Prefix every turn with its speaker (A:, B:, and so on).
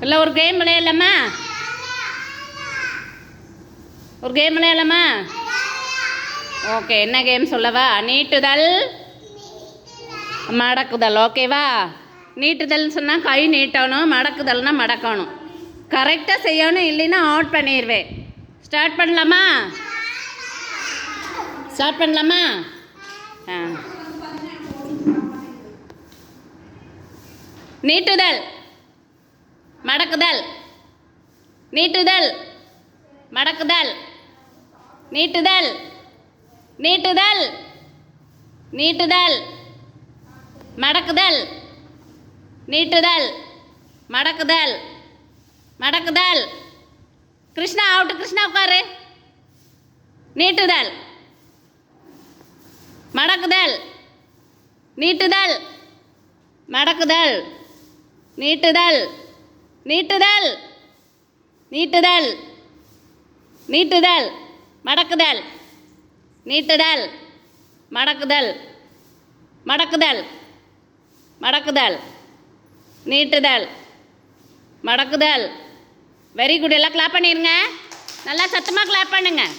A: இல்லை ஒரு கேம் விளையாடலாமா? ஒரு கேம் விளையாடலாமா? ஓகே என்ன கேம் சொல்லவா? நீட்டுதல். மடக்குதல் ஓகேவா நீட்டுதல்னு சொன்னால் கை நீட்டணும் மடக்குதல்னா மடக்கணும். கரெக்டாக செய்யணும் இல்லைன்னா அவுட் பண்ணிடுவேன் ஸ்டார்ட் பண்ணலாமா? ஸ்டார்ட் பண்ணலாமா? ஆ. நீட்டுதல். மடக்குதல். நீட்டுதல் மடக்குதல். நீட்டுதல் நீட்டுதல் நீட்டுதல் மடக்குதல். நீட்டுதல் மடக்குதல். மடக்குதல். கிருஷ்ணா அவுட்டு கிருஷ்ணா உட்காரு. நீட்டுதல் மடக்குதல். நீட்டுதல் மடக்குதல். நீட்டுதல் நீட்டுதல். நீட்டுதல். நீட்டுதல். மடக்குதல். நீட்டுதல். மடக்குதல். மடக்குதல். மடக்குதல். நீட்டுதல். மடக்குதல். வெரி குட் எல்லாம் கிளாப் பண்ணிடுங்க நல்லா சத்தமாக கிளாப் பண்ணுங்கள்